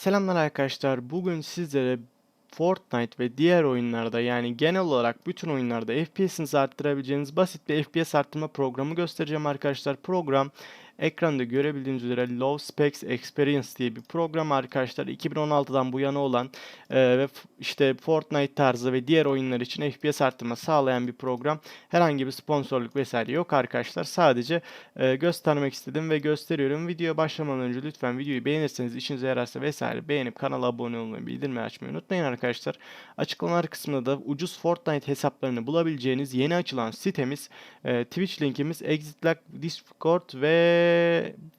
Selamlar arkadaşlar. Bugün sizlere Fortnite ve diğer oyunlarda yani genel olarak bütün oyunlarda FPS'inizi arttırabileceğiniz basit bir FPS arttırma programı göstereceğim arkadaşlar. Program ekranda görebildiğiniz üzere Low Specs Experience diye bir program arkadaşlar. 2016'dan bu yana olan e, ve işte Fortnite tarzı ve diğer oyunlar için FPS arttırma sağlayan bir program. Herhangi bir sponsorluk vesaire yok arkadaşlar. Sadece e, göstermek istedim ve gösteriyorum. Videoya başlamadan önce lütfen videoyu beğenirseniz işinize yararsa vesaire beğenip kanala abone olmayı, bildirimleri açmayı unutmayın arkadaşlar. Açıklamalar kısmında da ucuz Fortnite hesaplarını bulabileceğiniz yeni açılan sitemiz, e, Twitch linkimiz, ExitLag, Discord ve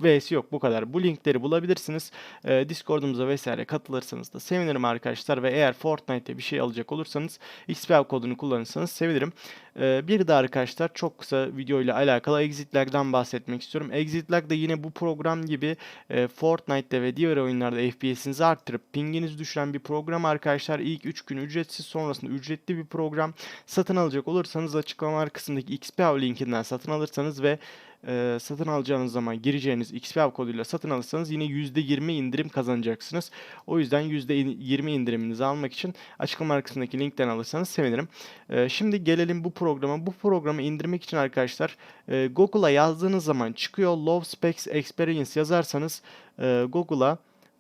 V'si yok bu kadar. Bu linkleri bulabilirsiniz. E, Discord'umuza vesaire katılırsanız da sevinirim arkadaşlar ve eğer Fortnite'te bir şey alacak olursanız XPL kodunu kullanırsanız sevinirim. Ee, bir de arkadaşlar çok kısa video ile alakalı ExitLag'dan bahsetmek istiyorum. ExitLag da yine bu program gibi e, Fortnite'te ve diğer oyunlarda FPS'inizi arttırıp pinginizi düşüren bir program arkadaşlar. İlk 3 gün ücretsiz sonrasında ücretli bir program. Satın alacak olursanız açıklamalar kısmındaki XPL linkinden satın alırsanız ve e, satın alacağınız zaman gireceğiniz XPL koduyla satın alırsanız yine %20 indirim kazanacaksınız. O yüzden %20 indiriminizi almak için açıklama kısmındaki linkten alırsanız sevinirim. Ee, şimdi gelelim bu programa. Bu programı indirmek için arkadaşlar e, Google'a yazdığınız zaman çıkıyor. Low Specs Experience yazarsanız e, Google'a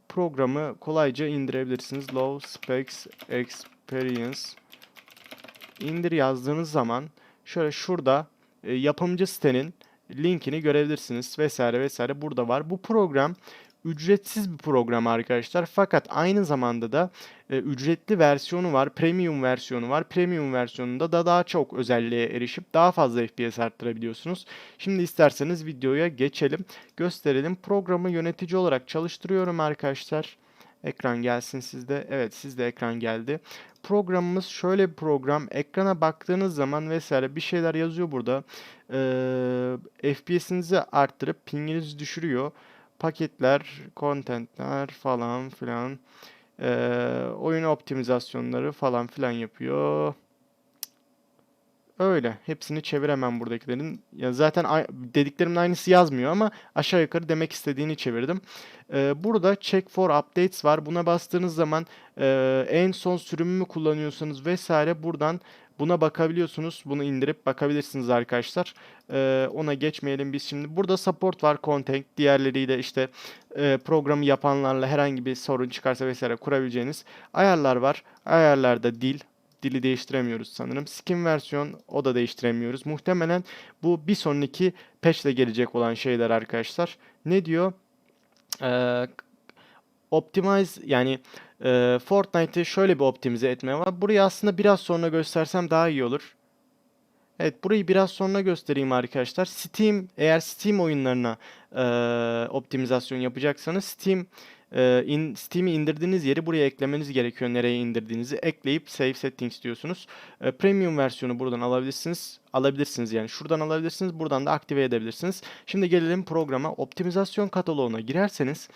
programı kolayca indirebilirsiniz. Low Specs Experience indir yazdığınız zaman şöyle şurada e, yapımcı sitenin linkini görebilirsiniz vesaire vesaire burada var. Bu program ücretsiz bir program arkadaşlar. Fakat aynı zamanda da e, ücretli versiyonu var, premium versiyonu var. Premium versiyonunda da daha çok özelliğe erişip daha fazla FPS arttırabiliyorsunuz. Şimdi isterseniz videoya geçelim, gösterelim. Programı yönetici olarak çalıştırıyorum arkadaşlar. Ekran gelsin sizde. Evet sizde ekran geldi. Programımız şöyle bir program. Ekrana baktığınız zaman vesaire bir şeyler yazıyor burada. Ee, FPS'inizi arttırıp pinginizi düşürüyor. Paketler, contentler falan filan. Ee, oyun optimizasyonları falan filan yapıyor. Öyle. Hepsini çeviremem buradakilerin. Ya zaten dediklerimin aynısı yazmıyor ama aşağı yukarı demek istediğini çevirdim. Ee, burada check for updates var. Buna bastığınız zaman e, en son sürümü mü kullanıyorsanız vesaire buradan buna bakabiliyorsunuz. Bunu indirip bakabilirsiniz arkadaşlar. Ee, ona geçmeyelim biz şimdi. Burada support var, content. Diğerleriyle işte e, programı yapanlarla herhangi bir sorun çıkarsa vesaire kurabileceğiniz ayarlar var. Ayarlarda dil, dili değiştiremiyoruz sanırım. Skin versiyon o da değiştiremiyoruz. Muhtemelen bu bir sonraki patch ile gelecek olan şeyler arkadaşlar. Ne diyor? Ee, optimize yani e, Fortnite'ı şöyle bir optimize etme var. Burayı aslında biraz sonra göstersem daha iyi olur. Evet burayı biraz sonra göstereyim arkadaşlar. Steam eğer Steam oyunlarına e, optimizasyon yapacaksanız Steam e, in, Steam'i indirdiğiniz yeri buraya eklemeniz gerekiyor. Nereye indirdiğinizi ekleyip Save Settings diyorsunuz. E, premium versiyonu buradan alabilirsiniz. Alabilirsiniz yani şuradan alabilirsiniz. Buradan da aktive edebilirsiniz. Şimdi gelelim programa. Optimizasyon kataloğuna girerseniz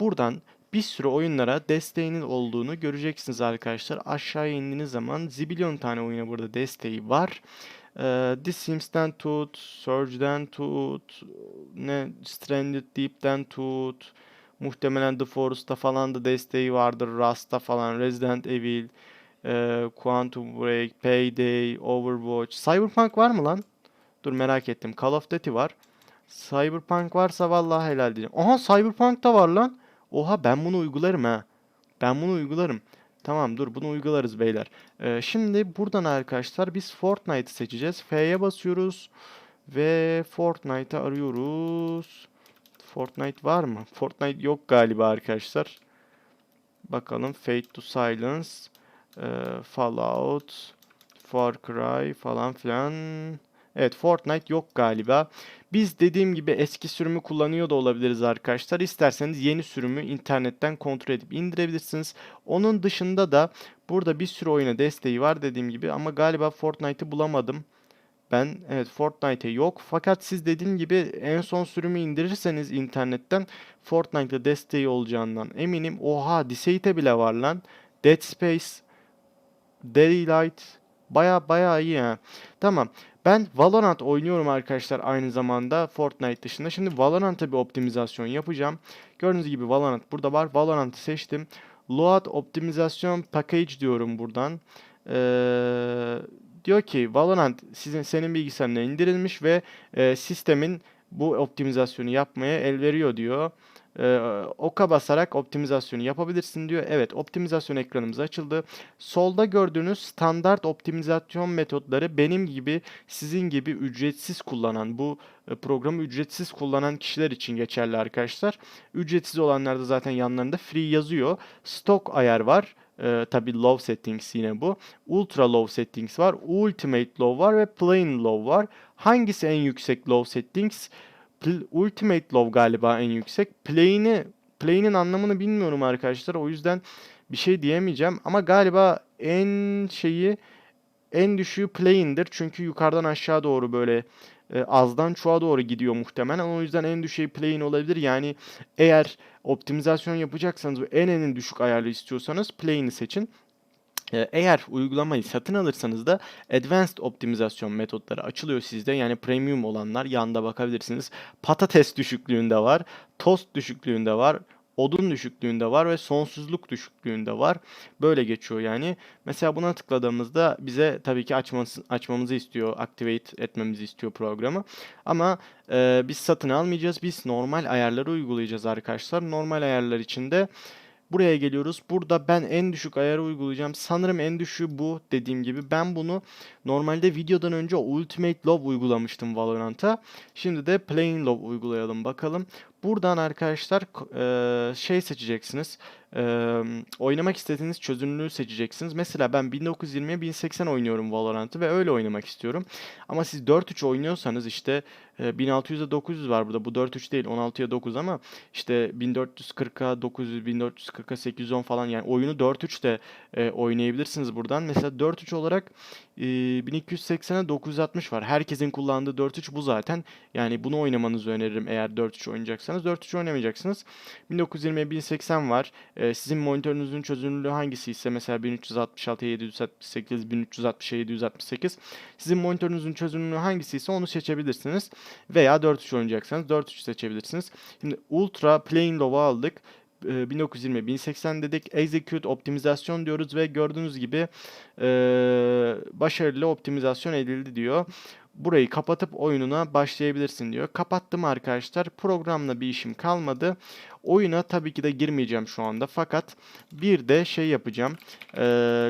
buradan bir sürü oyunlara desteğinin olduğunu göreceksiniz arkadaşlar. Aşağıya indiğiniz zaman zibilyon tane oyuna burada desteği var. Ee, The Sims'ten tut, Surge'den tut, ne Stranded Deep'ten tut, muhtemelen The Forest'ta falan da desteği vardır, Rust'ta falan, Resident Evil, e, Quantum Break, Payday, Overwatch. Cyberpunk var mı lan? Dur merak ettim. Call of Duty var. Cyberpunk varsa vallahi helal diyeceğim. Aha Cyberpunk da var lan. Oha ben bunu uygularım ha. Ben bunu uygularım. Tamam dur bunu uygularız beyler. Ee, şimdi buradan arkadaşlar biz Fortnite'ı seçeceğiz. F'ye basıyoruz. Ve Fortnite'ı arıyoruz. Fortnite var mı? Fortnite yok galiba arkadaşlar. Bakalım Fade to Silence. e, Fallout. Far Cry falan filan. Evet Fortnite yok galiba. Biz dediğim gibi eski sürümü kullanıyor da olabiliriz arkadaşlar. İsterseniz yeni sürümü internetten kontrol edip indirebilirsiniz. Onun dışında da burada bir sürü oyuna desteği var dediğim gibi ama galiba Fortnite'ı bulamadım. Ben evet Fortnite yok. Fakat siz dediğim gibi en son sürümü indirirseniz internetten Fortnite'da desteği olacağından eminim. Oha Decade bile var lan. Dead Space, Daylight baya baya iyi ha. Tamam. Ben Valorant oynuyorum arkadaşlar aynı zamanda Fortnite dışında. Şimdi Valorant'a bir optimizasyon yapacağım. Gördüğünüz gibi Valorant burada var. Valorant'ı seçtim. Load optimizasyon package diyorum buradan. Ee, diyor ki Valorant sizin senin bilgisayarına indirilmiş ve e, sistemin bu optimizasyonu yapmaya el veriyor diyor. Ee, oka basarak optimizasyonu yapabilirsin diyor. Evet optimizasyon ekranımız açıldı. Solda gördüğünüz standart optimizasyon metotları benim gibi sizin gibi ücretsiz kullanan bu e, programı ücretsiz kullanan kişiler için geçerli arkadaşlar. Ücretsiz olanlarda zaten yanlarında free yazıyor. Stock ayar var. Ee, tabi low settings yine bu. Ultra low settings var. Ultimate low var ve plain low var. Hangisi en yüksek low settings? Ultimate low galiba en yüksek. Play'ini play'inin anlamını bilmiyorum arkadaşlar. O yüzden bir şey diyemeyeceğim ama galiba en şeyi en düşüğü play'indir. Çünkü yukarıdan aşağı doğru böyle e, azdan çoğa doğru gidiyor muhtemelen. O yüzden en düşüğü play'in olabilir. Yani eğer optimizasyon yapacaksanız ve en en düşük ayarlı istiyorsanız play'ini seçin. Ee, Eğer uygulamayı satın alırsanız da Advanced optimizasyon metotları açılıyor sizde. Yani premium olanlar yanda bakabilirsiniz. Patates düşüklüğünde var, tost düşüklüğünde var, odun düşüklüğünde var ve sonsuzluk düşüklüğünde var. Böyle geçiyor yani. Mesela buna tıkladığımızda bize tabii ki açması, açmamızı istiyor, activate etmemizi istiyor programı. Ama e, biz satın almayacağız. Biz normal ayarları uygulayacağız arkadaşlar. Normal ayarlar içinde Buraya geliyoruz. Burada ben en düşük ayarı uygulayacağım. Sanırım en düşüğü bu dediğim gibi. Ben bunu normalde videodan önce Ultimate Low uygulamıştım Valorant'a. Şimdi de Plain Low uygulayalım bakalım. Buradan arkadaşlar şey seçeceksiniz. E, oynamak istediğiniz çözünürlüğü seçeceksiniz. Mesela ben 1920'ye 1080 oynuyorum Valorant'ı ve öyle oynamak istiyorum. Ama siz 4.3 oynuyorsanız işte e, 1600'e 900 var burada. Bu 4.3 değil 16'ya 9 ama işte 1440'a 900, 1440'a 810 falan yani oyunu 4.3 de e, oynayabilirsiniz buradan. Mesela 4.3 olarak e, 1280'e 960 var. Herkesin kullandığı 4.3 bu zaten. Yani bunu oynamanızı öneririm eğer 4.3 oynayacaksanız. 4.3 oynamayacaksınız. 1920'ye 1080 var. E, sizin monitörünüzün çözünürlüğü hangisi ise mesela 1366'ya 768, 1360'a 768. Sizin monitörünüzün çözünürlüğü hangisi ise onu seçebilirsiniz. Veya 4.3 oynayacaksanız 4.3 seçebilirsiniz. Şimdi Ultra Plain Low'u aldık. 1920 1080 dedik. Execute optimizasyon diyoruz ve gördüğünüz gibi e, başarılı optimizasyon edildi diyor. Burayı kapatıp oyununa başlayabilirsin diyor. Kapattım arkadaşlar. Programla bir işim kalmadı. Oyuna tabii ki de girmeyeceğim şu anda. Fakat bir de şey yapacağım. E,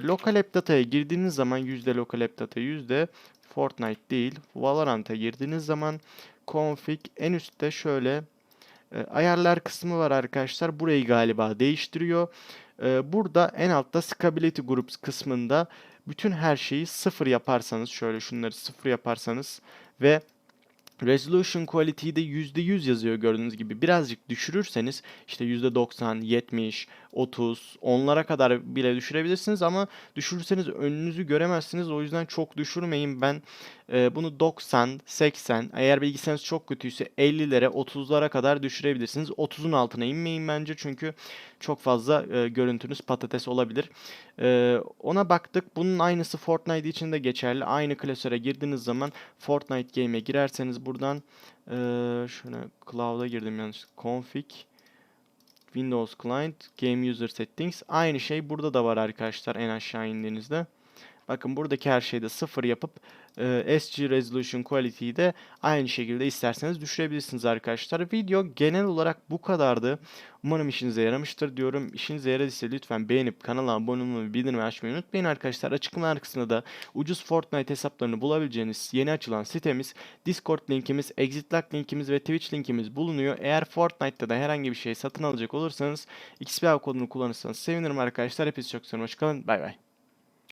local app data'ya girdiğiniz zaman yüzde local app data yüzde Fortnite değil. Valorant'a girdiğiniz zaman config en üstte şöyle e, ayarlar kısmı var arkadaşlar. Burayı galiba değiştiriyor. E, burada en altta Scalability Groups kısmında bütün her şeyi sıfır yaparsanız şöyle şunları sıfır yaparsanız ve Resolution Quality'yi de %100 yazıyor gördüğünüz gibi. Birazcık düşürürseniz işte %90, 70, 30, onlara kadar bile düşürebilirsiniz ama düşürürseniz önünüzü göremezsiniz. O yüzden çok düşürmeyin. Ben e, bunu 90, 80, eğer bilgisayarınız çok kötüyse 50'lere, 30'lara kadar düşürebilirsiniz. 30'un altına inmeyin bence çünkü çok fazla e, görüntünüz patates olabilir. E, ona baktık. Bunun aynısı Fortnite için de geçerli. Aynı klasöre girdiğiniz zaman Fortnite Game'e girerseniz buradan e, şöyle Cloud'a girdim yanlış. Config Windows Client Game User Settings aynı şey burada da var arkadaşlar en aşağı indiğinizde. Bakın buradaki her şeyde sıfır yapıp e, SG Resolution Quality'yi de aynı şekilde isterseniz düşürebilirsiniz arkadaşlar. Video genel olarak bu kadardı. Umarım işinize yaramıştır diyorum. İşinize yaradıysa lütfen beğenip kanala abone olmayı ve bildirim açmayı unutmayın arkadaşlar. Açıklamalar kısmında da ucuz Fortnite hesaplarını bulabileceğiniz yeni açılan sitemiz, Discord linkimiz, ExitLack linkimiz ve Twitch linkimiz bulunuyor. Eğer Fortnite'da da herhangi bir şey satın alacak olursanız XP kodunu kullanırsanız sevinirim arkadaşlar. Hepinizi çok seviyorum. Hoşçakalın. Bay bay.